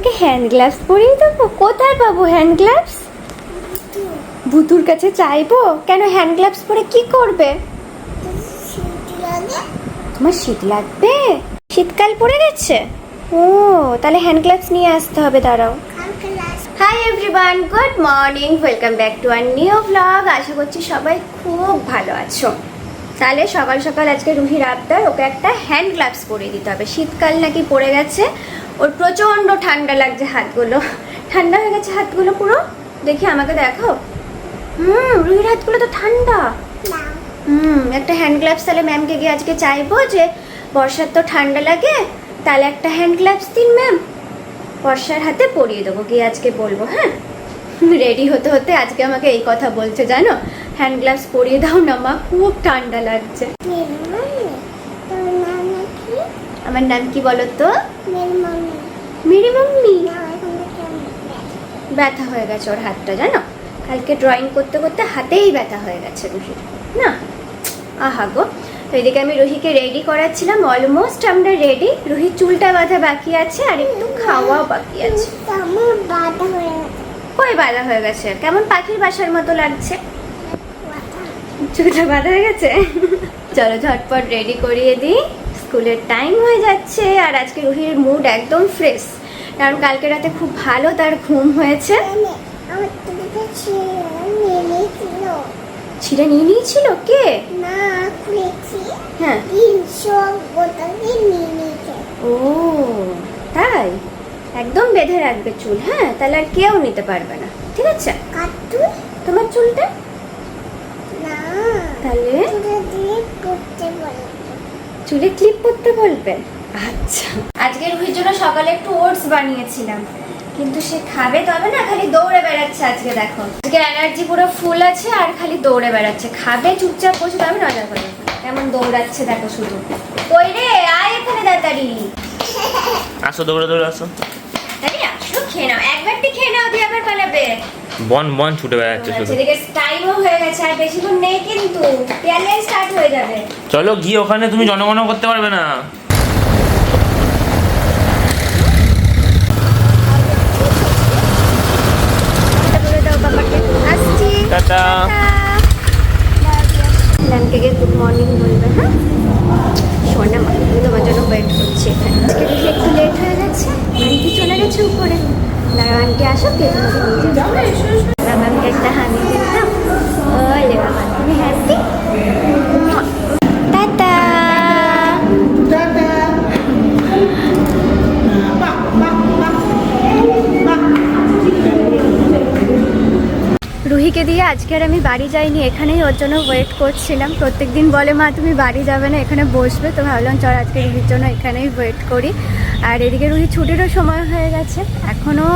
আমাকে hand gloves পরিয়ে দেবো? কোথায় পাবো হ্যান্ড গ্লাভস ভুতুর কাছে চাইব? কেন হ্যান্ড গ্লাভস পরে কি করবে? তোমার শীত লাগবে? শীতকাল পড়ে গেছে? ও, তাহলে হ্যান্ড গ্লাভস নিয়ে আসতে হবে, দাঁড়াও। Hi everyone good morning welcome back to our new vlog আশা করছি সবাই খুব ভালো আছো। তাহলে সকাল সকাল আজকে রুহির আবদার ওকে একটা হ্যান্ড গ্লাভস পরিয়ে দিতে হবে। শীতকাল নাকি পড়ে গেছে, ওর প্রচণ্ড ঠান্ডা লাগছে হাতগুলো। ঠান্ডা হয়ে গেছে হাতগুলো পুরো? দেখি আমাকে দেখো। হুম, রুহির হাতগুলো তো ঠান্ডা। হুম, একটা হ্যান্ড গ্লাভস তাহলে ম্যামকে গিয়ে আজকে চাইব যে, বর্ষার তো ঠান্ডা লাগে, তাহলে একটা হ্যান্ড গ্লাভস দিন ম্যাম বর্ষার হাতে পরিয়ে দেবো, গিয়ে আজকে বলব হ্যাঁ? রেডি হতে হতে আজকে আমাকে এই কথা বলছে, জানো? হ্যান্ড গ্লাভস পরিয়ে দাও না, মা, খুব ঠান্ডা লাগছে। আমার নাম কি বলো তো মেরি মাম্মি। ব্যথা হয়ে গেছে ওর হাতটা, জানো? কালকে ড্রয়িং করতে করতে হাতেই ব্যথা হয়ে গেছে রুহির না? আহা গো। তো এদিকে আমি রুহিকে রেডি করাচ্ছিলাম অলমোস্ট আমরা রেডি রুহির চুলটা বাঁধা বাকি আছে আর একটু খাওয়াও বাকি আছে। কই বাঁধা হয়ে গেছে। কেমন পাখির বাসার মতো লাগছে? চুলটা বাঁধা হয়ে গেছে? চলো ঝটপট রেডি করিয়ে দিই। স্কুলের টাইম হয়ে যাচ্ছে আর আজকে রুহির মুড একদম ফ্রেশ কারণ কালকে রাতে খুব ভালো তার ঘুম হয়েছে। ছিঁড়ে নিয়ে নিয়েছিল কে? হ্যাঁ। ও তাই? একদম বেঁধে রাখবে চুল হ্যাঁ? তাহলে আর কেউ নিতে পারবে না ঠিক আছে? তোমার চুলটা? না তাহলে? চুলে ক্লিপ করতে বলবে। আচ্ছা। আজকে রুহির জন্য সকালে একটু ওটস বানিয়েছিলাম কিন্তু সে খাবে তবে না খালি দৌড়ে বেড়াচ্ছে আজকে দেখো। আজকে এনার্জি পুরো ফুল আছে আর খালি দৌড়ে বেড়াচ্ছে। খাবে চুপচাপ বসে তবে নজর করে কেমন দৌড়াচ্ছে দেখো শুধু। কই রে? আয় এখানে তাড়াতাড়ি আসো দৌড়ে দৌড়ে আসো। খেয়ে নাও। খেয়ে নাও দিয়ে আবার পালাবে। বন বন ছুটে বেড়াচ্ছে শুধু। এদিকে টাইমও হয়ে গেছে আর বেশিক্ষণ নেই কিন্তু। পেয়ালে স্টার্ট হয়ে যাবে। চলো গিয়ে ওখানে তুমি জনগণ করতে পারবে না। টাটা। গুড মর্নিং বলবে হ্যাঁ? মা আমি তোমার জন্য ওয়েট করছি আজকে দেখি একটু লেট হয়ে গেছে। আন্টি চলে গেছে উপরে। দাঁড়া আন্টি, আসো, কে তোমাকে বাবাকে একটা হানি দিলাম ওলে রুহিকে দিয়ে আজকে আর আমি বাড়ি যাইনি। এখানেই ওর জন্য ওয়েট করছিলাম। প্রত্যেক দিন বলে, মা, তুমি বাড়ি যাবে না, এখানে বসবে। তো ভাবলাম, চল, আজকে রুহির জন্য এখানেই ওয়েট করি। আর এদিকে রুহি ছুটিরও সময় হয়ে গেছে। এখনও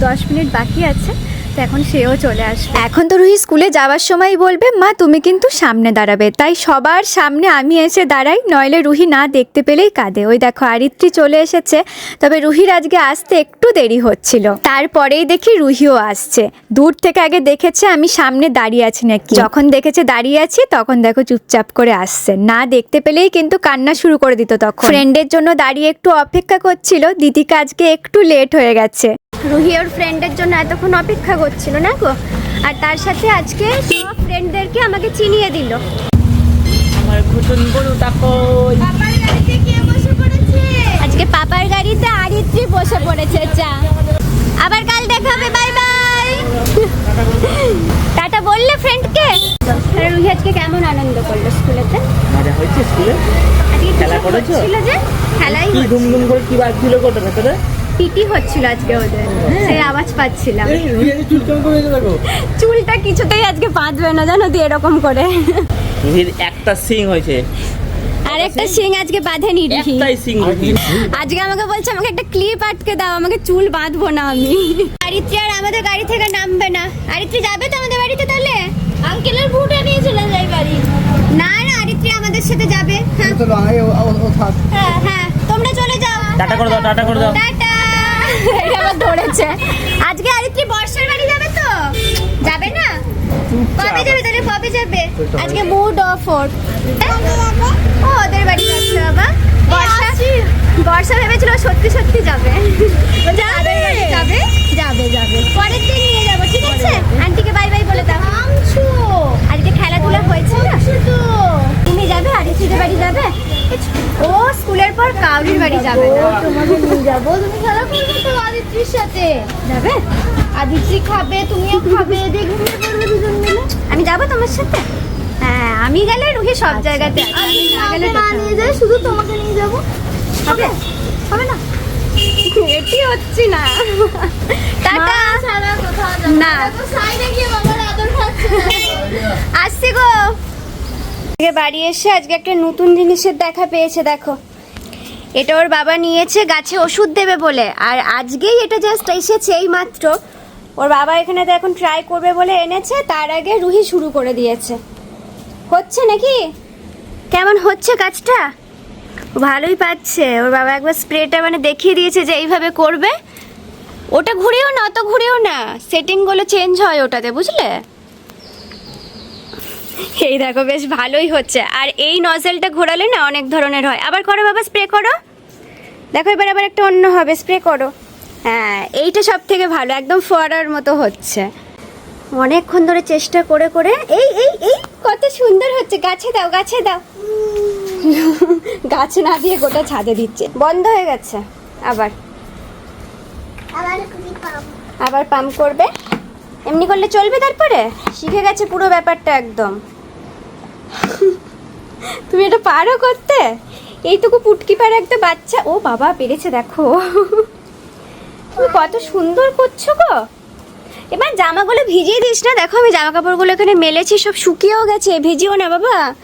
দশ মিনিট বাকি আছে। তো এখন সেও চলে আসবে। এখন তো রুহি স্কুলে যাওয়ার সময় বলবে, মা, তুমি কিন্তু সামনে দাঁড়াবে। তাই সবার সামনে আমি এসে দাঁড়াই, নইলে রুহি না দেখতে পেলেই কাঁদে। ওই দেখো, আরিত্রি চলে এসেছে। তবে রুহির আজকে আসতে একটু দেরি হচ্ছিল। তারপরেই দেখি রুহিও আসছে। দূর থেকে আগে দেখেছে আমি সামনে দাঁড়িয়ে আছি নাকি। যখন দেখেছে দাঁড়িয়ে আছি, তখন দেখো চুপচাপ করে আসছে। না দেখতে পেলেই কিন্তু কান্না শুরু করে দিত তখন। ফ্রেন্ডের জন্য দাঁড়িয়ে একটু অপেক্ষা করছিল। দিদিকা আজকে একটু লেট হয়ে গেছে। রুহি ওর ফ্রেন্ডের জন্য এতক্ষণ অপেক্ষা করছিল না গো? আর তার সাথে আজকে সব ফ্রেন্ডদেরকে আমাকে চিনিয়ে দিল। আমার ঘুটন গরু কই আজকে পাপার গাড়িতে আরিত্রি বসে পড়েছে চা আবার কাল দেখা হবে বাই বাই টাটা বললে ফ্রেন্ডকে আরে রুহি আজকে কেমন আনন্দ করল স্কুলেতে? মজা হয়েছে স্কুলে? আজকে খেলা করেছ? ছিল যে? খেলাই কি ধুম ধুম করে কি বাজছিল কোটা ভেতরে পিটি হচ্ছিল আজকে ওদের। সেই আওয়াজ পাচ্ছিলাম। চুল কেমন করে দেখো? চুলটা কিছুতেই আজকে বাঁধবে না জানো দিয়ে এরকম করে। রুহির একটা সিং হয়েছে। আর একটা শিং আজকে বাঁধেনি রুহি একটাই সিং আজকে আমাকে বলছে আমাকে একটা ক্লিপ আটকে দাও আমাকে চুল বাঁধবো না আমি। আরিত্রি আর আমাদের গাড়ি থেকে নামবে না। আরিত্রি যাবে তো আমাদের বাড়িতে তাহলে? আঙ্কেলের ভুটা নিয়ে চলে যাই বাড়ি। না না আরিত্রি আমাদের সাথে যাবে। হ্যাঁ। হ্যাঁ, হ্যাঁ তোমরা চলে যাও। টাটা করে দাও টাটা করে দাও। টাটা। এটা আবার ধরেছে। আজকে আরিত্রি বর্ষার বাড়ি যাবে তো? যাবে না? কবে যাবে তাহলে কবে যাবে। আজকে মুড অফ ওর। হ্যাঁ? ও ওদের বাড়ি যাচ্ছে বাবা। বর্ষা বর্ষা ভেবেছিল সত্যি সত্যি যাবে। যাবে। যাবে। যাবে যাবে। পরের দিন নিয়ে যাব ঠিক আছে? আন্টিকে বাই বাই বলে দাও। আজকে খেলাধুলা হয়েছে না? তুমি যাবে? কাউরির বাড়ি যাবে না। তোমাদের নিয়ে যাব। তুমি খেলা করবে তো আদিত্যির সাথে। যাবে? আদিত্যি খাবে তুমিও খাবে। দিয়ে ঘুমিয়ে পড়বে দুজন মিলে। আমি যাব তোমার সাথে? হ্যাঁ আমি গেলে রুহি সব আচ্ছা। জায়গাতে আমি না গেলে না নিয়ে যাই শুধু তোমাকে নিয়ে যাব। হবে? হবে না? এটি হচ্ছে না। টাটা। না। সাইডে গিয়ে বাবার আদর খাচ্ছে। আসছি গো। বাড়ি এসে আজকে একটা নতুন জিনিসের দেখা পেয়েছে দেখো। এটা ওর বাবা নিয়েছে, গাছে ওষুধ দেবে বলে। আর আজকেই এটা জাস্ট এসেছে এই মাত্র। ওর বাবা এখানে তো এখন ট্রাই করবে বলে এনেছে, তার আগে রুহি শুরু করে দিয়েছে। হচ্ছে নাকি? কেমন হচ্ছে কাজটা? ভালোই পাচ্ছে। ওর বাবা একবার স্প্রেটা মানে দেখিয়ে দিয়েছে যে এইভাবে করবে। ওটা ঘুরেও না, অত ঘুরেও না। সেটিংগুলো চেঞ্জ হয় ওটাতে, বুঝলে? এই দেখো বেশ ভালোই হচ্ছে। আর এই নজেলটা ঘোরালে না অনেক ধরনের হয়। আবার করো বাবা স্প্রে করো। দেখো এবার আবার একটা অন্য হবে স্প্রে করো। হ্যাঁ এইটা সব থেকে ভালো একদম ফোয়ারার মতো হচ্ছে। অনেকক্ষণ ধরে চেষ্টা করে করে এই এই এই কত সুন্দর হচ্ছে। গাছে দাও গাছে দাও। গাছে না দিয়ে গোটা ছাদে দিচ্ছে। বন্ধ হয়ে গেছে। আবার। আবার আবার পাম্প করবে। এমনি করলে চলবে তারপরে? শিখে গেছে পুরো ব্যাপারটা একদম। তুমি এটা পারো করতে? এইটুকু পুটকি পারে একটা বাচ্চা। ও বাবা, পেরেছে, দেখো। তুমি কত সুন্দর করছ গো। এবার জামাগুলো ভিজিয়ে দিস না। দেখো, আমি জামা কাপড়গুলো এখানে মেলেছি, সব শুকিয়েও গেছে। ভিজিও না, বাবা।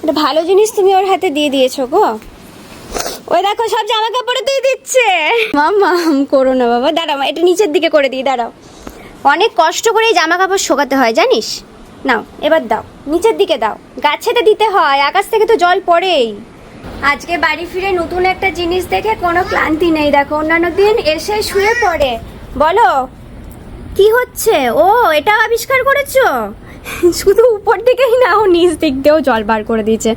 একটা ভালো জিনিস তুমি ওর হাতে দিয়ে দিয়েছ গো। ওই দেখো, সব জামা কাপড়ে দিয়ে দিচ্ছে। মামা করো না, বাবা। দাঁড়াও এটা নিচের দিকে করে দিই, দাঁড়াও। অনেক কষ্ট করে জামা কাপড় শোকাতে হয়, জানিস? নাও এবার দাও নিচের দিকে দাও। গাছেতে দিতে হয় আকাশ থেকে তো জল পড়েই। আজকে বাড়ি ফিরে নতুন একটা জিনিস দেখে কোনো ক্লান্তি নেই। দেখো অন্যান্য দিন এসে শুয়ে পড়ে। বলো কি হচ্ছে? ও এটা আবিষ্কার করেছ? শুধু উপর দিকেই না ও নিচ দিক দিয়েও জল বার করে দিয়েছে।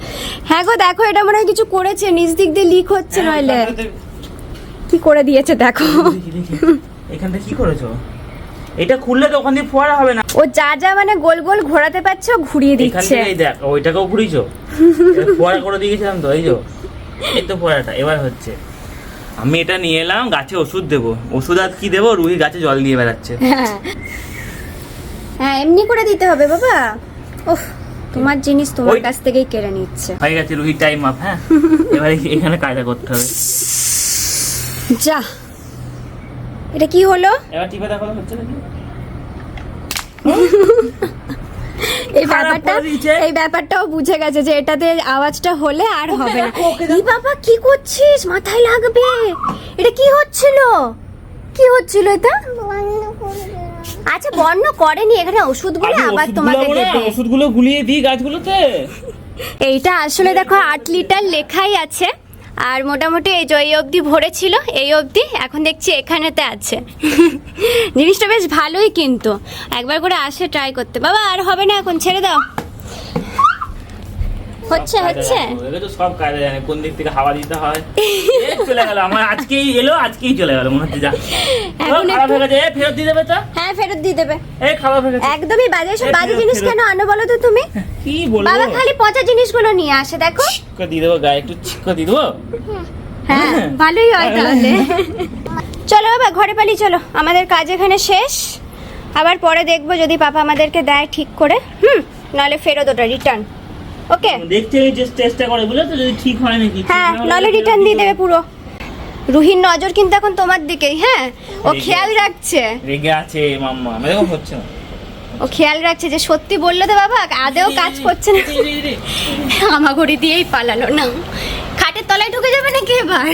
হ্যাঁ গো দেখো এটা মনে হয় কিছু করেছে। নিচ দিক দিয়ে লিক হচ্ছে নইলে। কি করে দিয়েছে দেখি। এখানটা কি করেছ? এটা খুললে তো ওখান দিয়ে ফোয়ারা হবে না। ও যা যা মানে গোল গোল ঘোরাতে পারছে ঘুরিয়ে দিচ্ছে। এই দেখ ওইটাকেও ঘুরিয়েছো? ফোয়ারা করে দিয়েছিলাম তো এই যে। এই তো ফোয়ারাটা এবার হচ্ছে। আমি এটা নিয়ে এলাম গাছে ওষুধ দেবো। ওষুধ আর কি দেবো? রুহি গাছে জল দিয়ে বেড়াচ্ছে। হ্যাঁ হ্যাঁ এমনি করে দিতে হবে বাবা। ওহ তোমার জিনিস তোমার কাছ থেকেই কেড়ে নিচ্ছে। হয়ে গেছে রুহি টাইম আপ হ্যাঁ? এবারে এখানে কায়দা করতে হবে। যা। এটা কি হলো? এবার টিপে দেখো হচ্ছে নাকি? এই ব্যাপারটা এই ব্যাপারটাও বুঝে গেছে যে এটাতে আওয়াজটা হলে আর হবে না। এই বাবা কি করছিস? মাথায় লাগবে। এটা কি হচ্ছিল? কি হচ্ছিল এটা? আচ্ছা বর্ণ করেনি এখানে ওষুধগুলো আমি আবার তোমাকে দেবে ওষুধগুলো গুলিয়ে দিই গাছগুলোতে। এইটা আসলে দেখো আট লিটার লেখাই আছে। আর মোটামুটি এই যে এই অবধি ভরেছিল, এই অবধি এখন দেখছি এখানেতে আছে। জিনিসটা বেশ ভালোই কিন্তু। একবার করে আসে ট্রাই করতে। বাবা, আর হবে না এখন, ছেড়ে দাও। হচ্ছে হচ্ছে। তো সব কায়দা জানে কোন দিক থেকে হাওয়া দিতে হয়? চলে গেল আমার আজকেই এলো আজকেই চলে গেল মনে হচ্ছে যা। এখন খারাপ একটু- হয়ে গেছে ফেরত দিয়ে দেবে তো? হ্যাঁ ফেরত দিয়ে দেবে। এই হয়ে একদমই বাজে সব বাজে জিনিস কেন আনো বলো তো তুমি? কি বলব? বাবা খালি পচা জিনিসগুলো নিয়ে আসে দেখো। দিয়ে দেবো গায়ে একটু ছিক্ক দিয়ে দেবো? হ্যাঁ ভালোই হয় তাহলে। চলো বাবা ঘরে পালি চলো। আমাদের কাজ এখানে শেষ। আবার পরে দেখব যদি পাপা আমাদেরকে দেয় ঠিক করে। হুম নাহলে ফেরত ওটা রিটার্ন ওকে দেখতে চেষ্টা করে বুঝলে তো যদি ঠিক হয় নাকি? হ্যাঁ না হলে নাহলে রিটার্ন দিয়ে দেবে পুরো। রুহির নজর কিন্তু এখন তোমার দিকেই হ্যাঁ? ও খেয়াল রাখছে। রেগে আছে মাম্মা। আমি দেখো হচ্ছে না। ও খেয়াল রাখছে যে সত্যি বলল তো বাবা আদেও কাজ করছে না। আমাগড়ি দিয়েই পালালো না। খাটের তলায় ঢুকে যাবে নাকি এবার?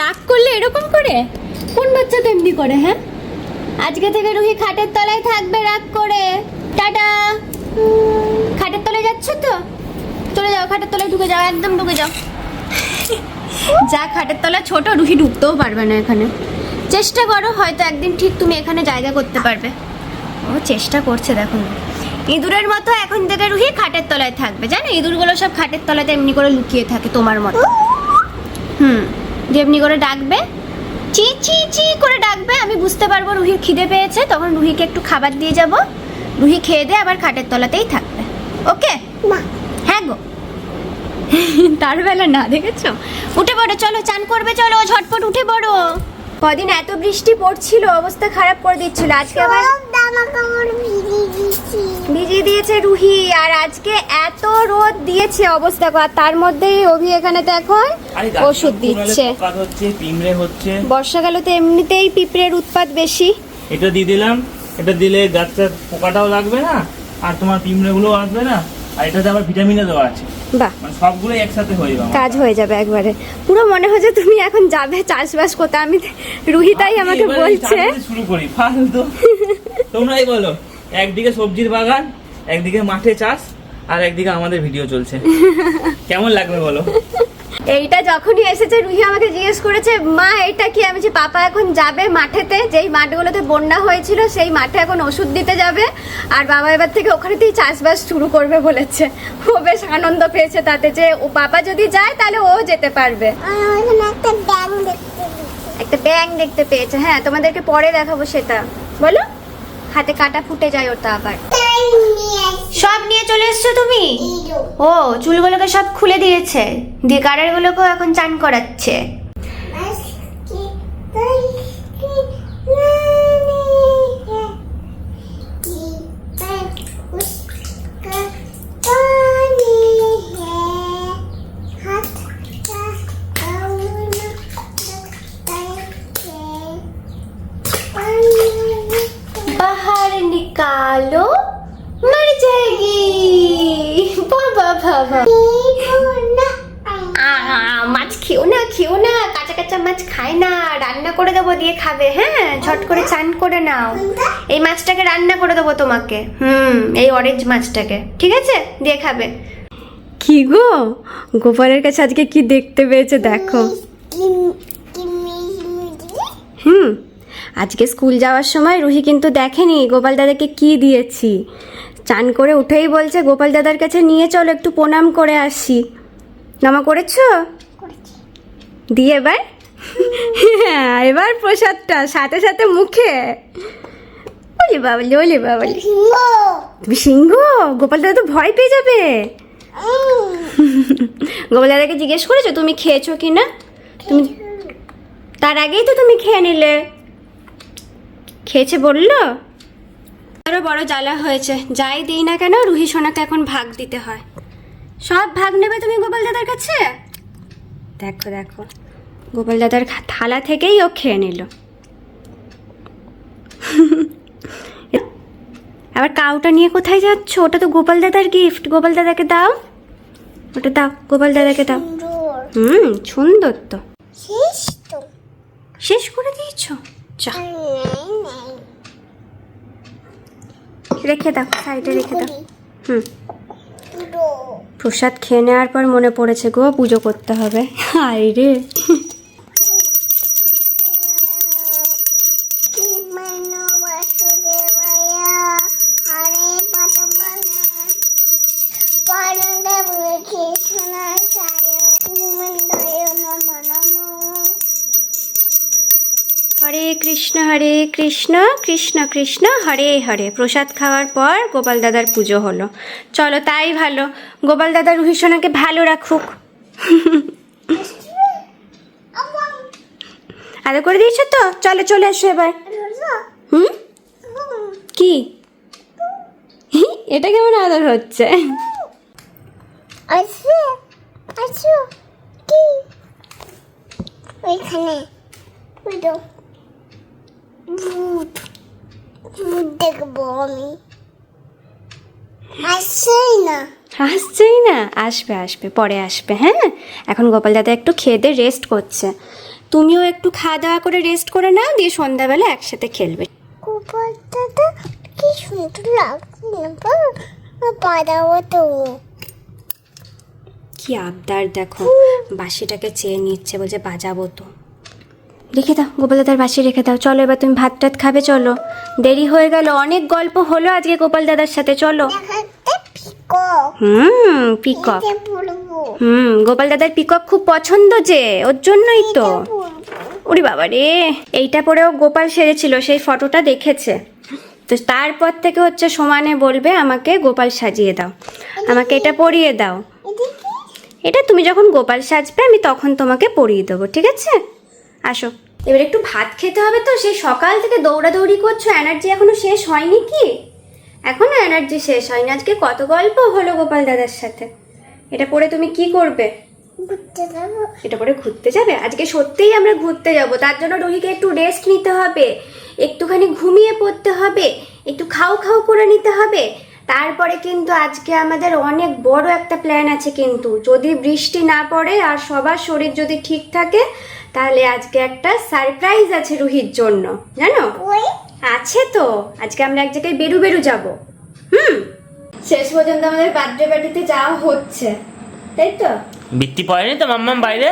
রাগ করলে এরকম করে? কোন বাচ্চা তেমনি করে হ্যাঁ? আজকে থেকে রুহি খাটের তলায় থাকবে রাগ করে। টাটা। তলায় যাচ্ছ তো? চলে যাও, খাটের তলায় ঢুকে যাও, একদম ঢুকে যাও। যা খাটের তলা ছোট, রুহি ঢুকতেও পারবে না এখানে। চেষ্টা করো, হয়তো একদিন ঠিক তুমি এখানে জায়গা করতে পারবে। ও, চেষ্টা করছে, দেখো। ইঁদুরের মতো এখন থেকে রুহি খাটের তলায় থাকবে। জানো, ইঁদুরগুলো সব খাটের তলাতে এমনি করে লুকিয়ে থাকে তোমার মতো। হুম দিয়ে এমনি করে ডাকবে, চি চি চি করে ডাকবে। আমি বুঝতে পারব রুহির খিদে পেয়েছে, তখন রুহিকে একটু খাবার দিয়ে যাব। রুহি খেয়ে দিয়ে আবার খাটের তলাতেই থাকবে ওকে। হ্যাঁ গো। তার বেলা না দেখেছ? উঠে পড়ো চলো চান করবে চলো ঝটপট উঠে পড়ো। কদিন এত বৃষ্টি পড়ছিল অবস্থা খারাপ করে দিচ্ছিল। আজকে আবার ভিজিয়ে দিয়েছে। রুহি আর আজকে এত রোদ দিয়েছে অবস্থা আর তার মধ্যেই অভি এখানে তো এখন ওষুধ দিচ্ছে। বর্ষাকালে তো এমনিতেই পিঁপড়ের উৎপাত বেশি। এটা দিয়ে দিলাম এটা দিলে গাছটার পোকাটাও লাগবে না? আর তোমার পিমড়েগুলো আসবে না আর এটাতে আবার ভিটামিনও দেওয়া আছে। বাহ। মানে সবগুলোই একসাথে হয়ে যাবে কাজ হয়ে যাবে একবারে। পুরো মনে হচ্ছে তুমি এখন যাবে চাষবাস করতে। আমি রুহিতাই আমাকে বলছে। শুরু করি ফালতু। তোমরাই বলো একদিকে সবজির বাগান একদিকে মাঠে চাষ আর একদিকে আমাদের ভিডিও চলছে। কেমন লাগবে বলো? এইটা যখনই এসেছে রুহি আমাকে জিজ্ঞেস করেছে মা এটা কি? আমি যে পাপা এখন যাবে মাঠেতে যেই মাঠগুলোতে বন্যা হয়েছিল সেই মাঠে এখন ওষুধ দিতে যাবে আর বাবা এবার থেকে ওখানেতেই চাষবাস শুরু করবে বলেছে। ও বেশ আনন্দ পেয়েছে তাতে যে ও পাপা যদি যায় তাহলে ও যেতে পারবে। একটা ব্যাং একটা ব্যাং দেখতে পেয়েছে। হ্যাঁ তোমাদেরকে পরে দেখাবো সেটা। বলো। হাতে কাটা ফুটে যায় ওটা আবার। সব নিয়ে চলে এসছো তুমি? ও চুলগুলোকে সব খুলে দিয়েছে। দিয়ে গাড়ারগুলোকেও এখন চান করাচ্ছে। এই মাছটাকে রান্না করে দেবো তোমাকে। হুম এই অরেঞ্জ মাছটাকে। ঠিক আছে? দিয়ে খাবে। কি গো? গোপালের কাছে আজকে কি দেখতে পেয়েছে দেখো। হুম আজকে স্কুল যাওয়ার সময় রুহি কিন্তু দেখেনি গোপাল দাদাকে কি দিয়েছি। চান করে উঠেই বলছে গোপাল দাদার কাছে নিয়ে চলো একটু প্রণাম করে আসি। নামা করেছ। দিয়ে এবার? হ্যাঁ এবার প্রসাদটা সাথে সাথে মুখে। ওলে বাবলি ওলে বাবলি। তুমি সিংহ। গোপাল দাদা তো ভয় পেয়ে যাবে। গোপাল দাদাকে জিজ্ঞেস করেছ তুমি খেয়েছো কি না তুমি তার আগেই তো তুমি খেয়ে নিলে। খেয়েছে বলল? আরও বড় জ্বালা হয়েছে। যাই দিই না কেন রুহি সোনাকে এখন ভাগ দিতে হয়। সব ভাগ নেবে তুমি গোপাল দাদার কাছে? দেখো দেখো। গোপাল দাদার থালা থেকেই ও খেয়ে নিল। আবার কাউটা নিয়ে কোথায় যাচ্ছ? ওটা তো গোপাল দাদার গিফট গোপাল দাদাকে দাও। ওটা দাও, গোপাল দাদাকে দাও। হুম, সুন্দর তো। শেষ শেষ করে দিয়েছ? চা রেখে দাও, সাইডে রেখে দাও। হুম। প্রসাদ খেয়ে নেওয়ার পর মনে পড়েছে গো, পুজো করতে হবে। হাই রে। কৃষ্ণ হরে কৃষ্ণ কৃষ্ণ কৃষ্ণ হরে হরে। প্রসাদ খাওয়ার পর গোপাল দাদার পুজো হলো। চলো, তাই ভালো। গোপাল দাদা রুহি সোনাকে ভালো রাখুক। আদা করে দিয়েছ তো? চলো, চলে এসো এবার। হুম? কি? এটা কেমন আদর হচ্ছে? ওইখানে ওই তো ভূত ভূত দেখব আমি আসছেই না আসছেই না। আসবে আসবে পরে আসবে হ্যাঁ? এখন গোপাল দাদা একটু খেয়ে দিয়ে রেস্ট করছে। তুমিও একটু খাওয়া দাওয়া করে রেস্ট করে নাও দিয়ে সন্ধ্যাবেলা একসাথে খেলবে। কুপারটা কি সুন্দর লাগছে কি আবদার দেখো। বাসিটাকে চেয়ে নিচ্ছে বলছে বাজাবো তো। রেখে দাও গোপাল দাদার বাসি রেখে দাও। চলো এবার তুমি ভাত টাত খাবে চলো। দেরি হয়ে গেল অনেক গল্প হলো আজকে গোপাল দাদার সাথে চলো। হুম পিকক। হুম গোপাল দাদার পিকক খুব পছন্দ যে ওর জন্যই তো। ওরে বাবা রে এইটা পরেও গোপাল সেরেছিল সেই ফটোটা দেখেছে। তো তারপর থেকে হচ্ছে সমানে বলবে আমাকে গোপাল সাজিয়ে দাও। আমাকে এটা পরিয়ে দাও। এটা তুমি যখন গোপাল সাজবে আমি তখন তোমাকে পরিয়ে দেবো ঠিক আছে? আসো। এবার একটু ভাত খেতে হবে তো সেই সকাল থেকে দৌড়াদৌড়ি করছ এনার্জি এখনও শেষ হয়নি কি? এখনও এনার্জি শেষ হয়নি আজকে কত গল্প হলো গোপাল দাদার সাথে? এটা পরে তুমি কি করবে? এটা পরে ঘুরতে যাবে? আজকে সত্যিই আমরা ঘুরতে যাব তার জন্য রোহিকে একটু রেস্ট নিতে হবে একটুখানি ঘুমিয়ে পড়তে হবে একটু খাও খাও করে নিতে হবে তারপরে কিন্তু আজকে আমাদের অনেক বড় একটা প্ল্যান আছে কিন্তু। যদি বৃষ্টি না পড়ে আর সবার শরীর যদি ঠিক থাকে তাহলে আজকে একটা সারপ্রাইজ আছে রুহির জন্য। জানো? আছে তো। আজকে আমরা এক জায়গায় বেরু বেরু যাব। হুম? শেষ পর্যন্ত আমাদের বার্থডে পার্টিতে যাওয়া হচ্ছে। তাই তো? বৃত্তি পড়েনি তো মাম্মাম বাইরে?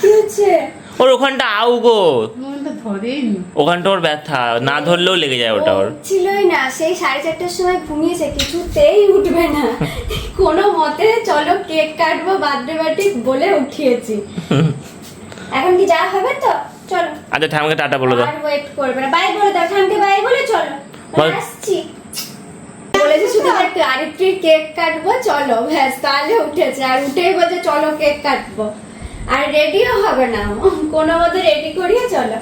কি হচ্ছে? ওর ওখানটা আউ গো। ওখানটা ওর ব্যথা না ধরলেও লেগে যায় ওটা ওর। ছিলই না সেই সাড়ে চারটার সময় ঘুমিয়েছে কিছুতেই উঠবে না। কোনো মতে চলো কেক কাটবো বার্থডে পার্টি বলে উঠিয়েছি। এখন কি যাওয়া হবে তো? চলো। আচ্ছা ঠামকে টাটা বলে দাও। আর ওয়েট করবে না। বাই বলে দাও। ঠামকে বাই বলে চলো। আসছি। বলেছে শুধু একটু আরেকটি কেক কাটবো চলো। ব্যাস তাহলে উঠেছে। আর উঠেই বলছে চলো কেক কাটবো। আর রেডিও হবে না। কোনো মতো রেডি করিয়ে চলো।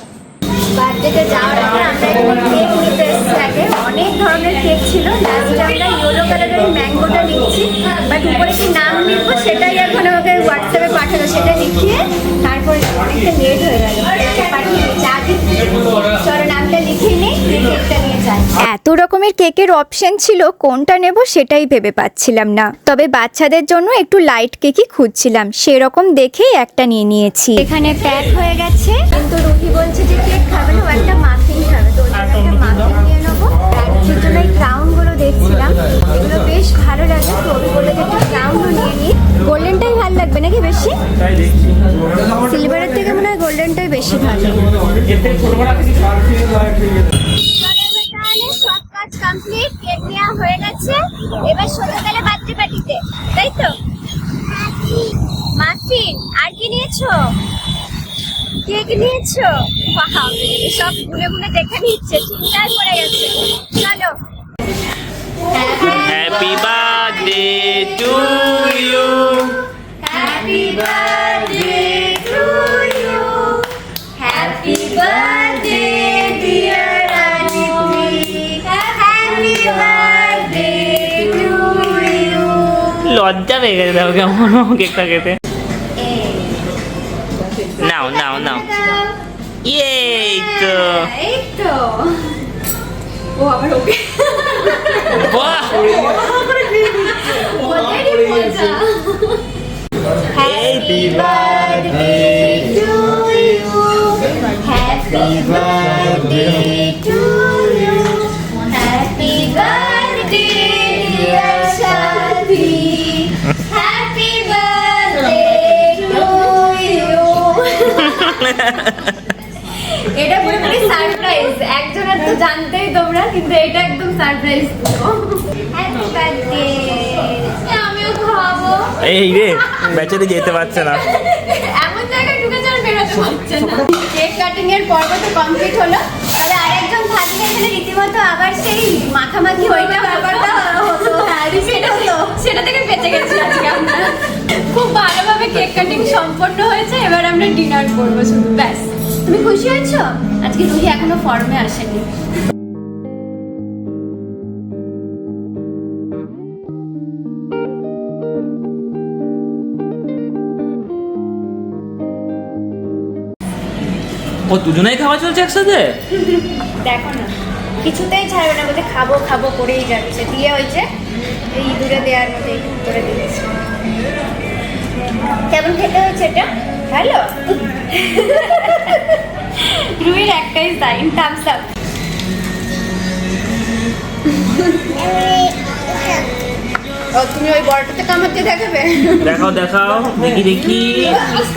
বার্থডেতে যাওয়ার আগে আমরা এখানে কেক নিতে এসেছি আগে। অনেক ধরনের কেক ছিল। লাস্টে আমরা ইয়েলো কালারের ম্যাঙ্গোটা নিচ্ছি। বাট উপরে কি নাম লিখব সেটাই এখন আমাকে হোয়াটসঅ্যাপে পাঠালো। সেটা লিখিয়ে তারপরে অনেকটা লেট হয়ে গেল। পাঠিয়ে দিচ্ছি। চলো নামটা লিখিয়ে নিই। কেকটা নিয়ে যাই রকমের কেকের অপশন ছিল কোনটা নেব সেটাই ভেবে পাচ্ছিলাম না। তবে বাচ্চাদের জন্য একটু লাইট কেকই খুঁজছিলাম সেরকম দেখেই একটা নিয়ে নিয়েছি। এখানে প্যাক হয়ে গেছে। কিন্তু রুহি বলছে যে কেক খাবে না একটা মাফিন খাবে। তো ওর একটা মাফিন নিয়ে নেব। জন্য এই ক্রাউনগুলো দেখছিলাম। এগুলো বেশ ভালো লাগে তো বলে যে একটা ক্রাউনও নিয়ে নিই। গোল্ডেনটাই ভালো লাগবে নাকি বেশি? সিলভারের থেকে মনে হয় গোল্ডেনটাই বেশি ভালো। কাজ কমপ্লিট কেক নেওয়া হয়ে গেছে। এবার গেলে বার্থডে পার্টিতে তাই তো? মাফিন আর কি নিয়েছো? কেক নিয়েছো? বাহ সব গুনে গুনে দেখে নিচ্ছে চিন্তায় পড়ে গেছে। চলো। Happy birthday to you happy birthday to you happy birthday লজ্জা পেয়ে গেছে দেখো কেমন কেকটা খেতে। নাও নাও নাও। এই তো। ও আবার ওকে। বাহ! Happy birthday to you. Happy birthday. এটা পুরোপুরি সারপ্রাইজ একজনের তো জানতেই তোমরা কিন্তু এটা একদম সারপ্রাইজ আমিও এই রে বেচারি যেতে পারছে না। এমন জায়গায় ঢুকেছে আর বেরোতে পারছে না। কেক কাটিং এর পর্ব তো কমপ্লিট হলো। তবে আরেকজন থাকলে এখানে রীতিমতো আবার সেই মাখামাখি ওইটা ব্যাপারটা হতো। হ্যাঁ সেটা হতো সেটা থেকে বেঁচে গেছি আজকে আমরা। ভালোভাবে কেক কাটিং সম্পন্ন হয়েছে এবার আমরা ডিনার করব। শুধু ব্যাস। তুমি খুশি হয়েছো? আজকে রুহি এখনও ফর্মে আসেনি। ও দুজনেই খাওয়া চলছে একসাথে? দেখো না কিছুতেই ছাড়বে না বলতে খাব খাব করেই যাচ্ছে। দিয়ে হয়েছে এই ইঁদুরে দেওয়ার একটু করে দিয়েছে কেমন খেতে হয়েছে এটা? ভালো? রুইর একটাই সাইন থামস আপ ও তুমি ওই বড়টাতে কামাতে দেখাবে? দেখাও দেখাও দেখি দেখি।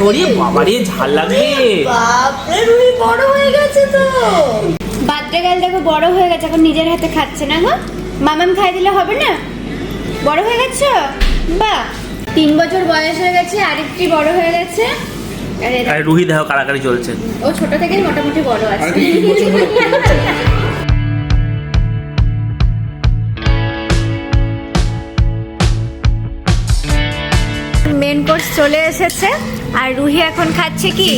ওরে বাবারে ঝাল লাগবে। বাপরে রুই বড় হয়ে গেছে তো। বার্থডে গাল দেখো বড় হয়ে গেছে এখন নিজের হাতে খাচ্ছে না গো? মামাম খাই দিলে হবে না? বড় হয়ে গেছে? বাহ। তিন বছর বয়স হয়ে গেছে আরেকটি বড় হয়ে গেছে। আর রুহি দেখো কারাকারি চলছে। ও ছোট থেকেই মোটামুটি বড় আছে। মেন কোর্স চলে এসেছে আর রুহি এখন খাচ্ছে কি।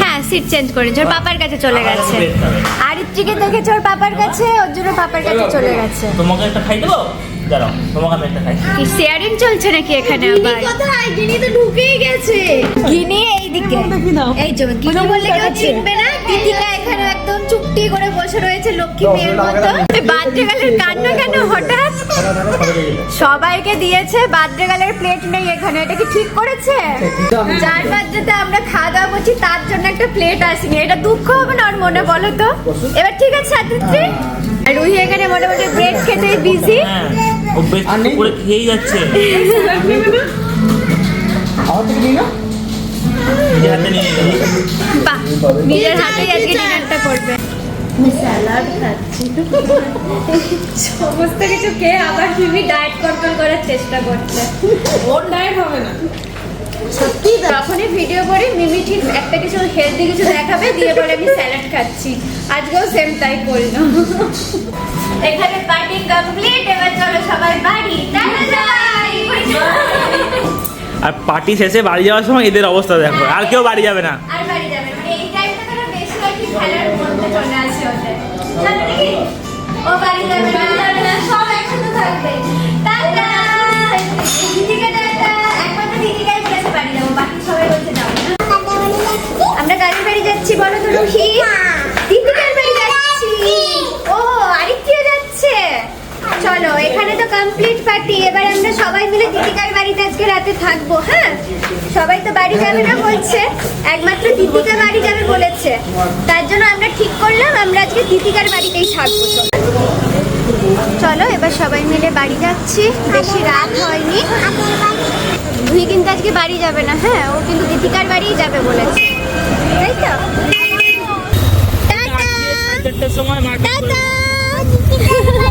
হ্যাঁ সিট চেঞ্জ করেছে ওর পাপার কাছে চলে গেছে। খাবে। আরিত্রিকে দেখেছে ওর পাপার কাছে ওর জন্য পাপার কাছে চলে গেছে। তোমাকে একটা খাই দেবো? দাঁড়াও তোমাকে আমি একটা খাই। কি শেয়ারিং চলছে নাকি এখানে আবার? কোথায়? গিনি তো ঢুকেই গেছে। গিনি এইদিকে। এই যে গিনি বললে কেউ চিনবে না দিদিকা এখানে একদম চুপটি করে বসে রয়েছে লক্ষ্মী মেয়ের মতো। বার্থডে গালের কান্না কেন হঠাৎ? সবাইকে দিয়েছে বার্থডে গালের প্লেট নেই এখানে এটা কি ঠিক করেছে? যার বার্থডেতে আমরা খাওয়া দাওয়া করছি তার জন্য একটা প্লেট আসেনি। এটা দুঃখ হবে না ওর মনে বলো তো? এবার ঠিক আছে আদিত্রি আর রুহি এখানে মোটামুটি ব্রেড খেতে বিজি করে খেয়েই যাচ্ছে। নিজের হাতেই আজকে ডিনারটা করবে। সমস্ত কিছু খেয়ে আবার মিমি ডায়েট কন্ট্রোল করার চেষ্টা করছে। ওর ডায়েট হবে না। সত্যি যখনই ভিডিও করি মিমি ঠিক একটা কিছু হেলদি কিছু দেখাবে দিয়ে বলে আমি স্যালাড খাচ্ছি। আজকেও সেম তাই করলাম। এখানে পার্টি কমপ্লিট সবাই বাড়ি আর পার্টি শেষে বাড়ি যাওয়ার সময় এদের অবস্থা দেখো আর কেউ বাড়ি যাবে না। আর বাড়ি যাবে মানে এই টাইমটা তারা বেশি আর কি খেলার মধ্যে চলে আসে ওদের। ও বাড়ি যাবে না সব একসাথে থাকবে। টাটা। দিদিকে টাটা। একমাত্র দিদিকাই বলেছে বাড়ি যাব বাকি সবাই বলছে যাব আমরা গাড়ি বাড়ি যাচ্ছি বলো তো রুহি দিদিকার বাড়ি যাচ্ছি ও আরেকটিও যাচ্ছে চলো এখানে তো কমপ্লিট পার্টি এবার আমরা সবাই মিলে দিদিকার বাড়িতে আজকে রাতে থাকব হ্যাঁ? সবাই তো বাড়ি যাবে না বলছে একমাত্র দিদিকা বাড়ি যাবে বলেছে। তার জন্য আমরা ঠিক করলাম আমরা আজকে দিদিকার বাড়িতেই থাকব চলো। এবার সবাই মিলে বাড়ি যাচ্ছি। বেশি রাত হয়নি। তুই কিন্তু আজকে বাড়ি যাবে না হ্যাঁ? ও কিন্তু দিদিকার বাড়িই যাবে বলেছে। তাই তো? Tata tata! তো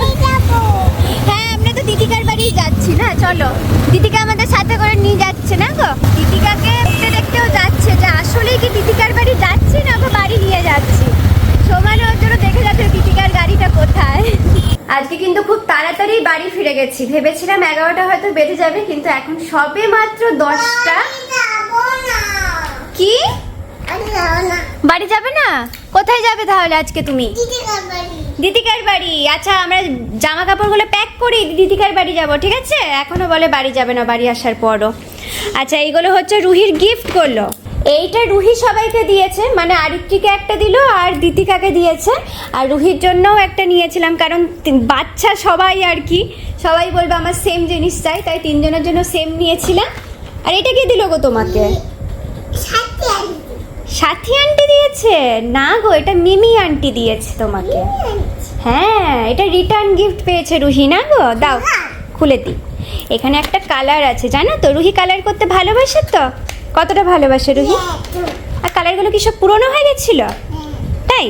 দিদিকার বাড়ি যাচ্ছি না? চলো। দিদিকে আমাদের সাথে করে নিয়ে যাচ্ছে না গো? দিদিকাকে দেখতে দেখতেও যাচ্ছে যে আসলেই কি দিদিকার বাড়ি যাচ্ছি না ওকে বাড়ি নিয়ে যাচ্ছি? সমান ওর জন্য দেখে যাচ্ছে দিদিকার গাড়িটা কোথায়। আজকে কিন্তু খুব তাড়াতাড়ি বাড়ি ফিরে গেছি। ভেবেছিলাম এগারোটা হয়তো বেজে যাবে কিন্তু এখন সবে মাত্র দশটা। কি? বাড়ি যাবে না? কোথায় যাবে তাহলে আজকে তুমি? দিদিকার বাড়ি। আচ্ছা আমরা জামা কাপড়গুলো প্যাক করি, দিদিকার বাড়ি যাব, ঠিক আছে? এখনও বলে বাড়ি যাবে না, বাড়ি আসার পরও। আচ্ছা এইগুলো হচ্ছে রুহির গিফট করল। এইটা রুহি সবাইকে দিয়েছে মানে আরিত্রিকে একটা দিল আর দিতিকাকে দিয়েছে। আর রুহির জন্যও একটা নিয়েছিলাম, কারণ বাচ্চা সবাই আর কি। সবাই বলবে আমার সেম জিনিস চাই, তাই তিনজনের জন্য সেম নিয়েছিলাম। আর এটা কে দিল গো তোমাকে? সাথী আন্টি দিয়েছে? না গো এটা মিমি আন্টি দিয়েছে তোমাকে। হ্যাঁ এটা রিটার্ন গিফট পেয়েছে রুহি না গো? দাও খুলে দিই। এখানে একটা কালার আছে জানো তো? রুহি কালার করতে ভালোবাসে তো? কতটা ভালোবাসে রুহি? আর কালারগুলো কি সব পুরনো হয়ে গেছিল? তাই?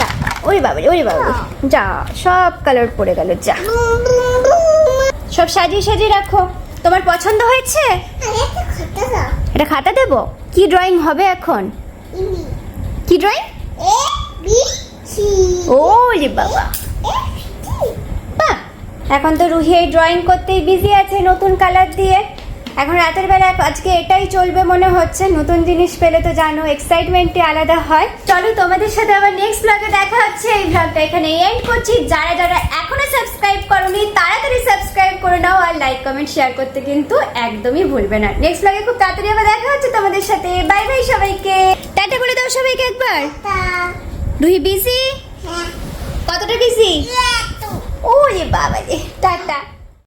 যা, ওরে বাবা ওরে বাবা যা সব কালার পড়ে গেল যা। সব সাজিয়ে সাজিয়ে রাখো। তোমার পছন্দ হয়েছে? এটা খাতা দেব? কি ড্রয়িং হবে এখন? কি ড্রয়িং ও রে বাবা। এখন তো রুহি এই ড্রয়িং করতেই বিজি আছে নতুন কালার দিয়ে। এখন রাতের বেলা আজকে এটাই চলবে মনে হচ্ছে। নতুন জিনিস পেলে তো জানো এক্সাইটমেন্টই আলাদা হয়। চলো তোমাদের সাথে আবার নেক্সট ব্লগে দেখা হচ্ছে। এই ব্লগটা এখানে এন্ড করছি। যারা যারা এখনও সাবস্ক্রাইব করোনি তাড়াতাড়ি সাবস্ক্রাইব করে নাও আর লাইক কমেন্ট শেয়ার করতে কিন্তু একদমই ভুলবে না। নেক্সট ব্লগে খুব তাড়াতাড়ি আবার দেখা হচ্ছে তোমাদের সাথে। বাই বাই সবাইকে। টাটা বলে দাও সবাইকে একবার। রুহি বিজি কতটা বিজি ও রে বাবা রে টাটা।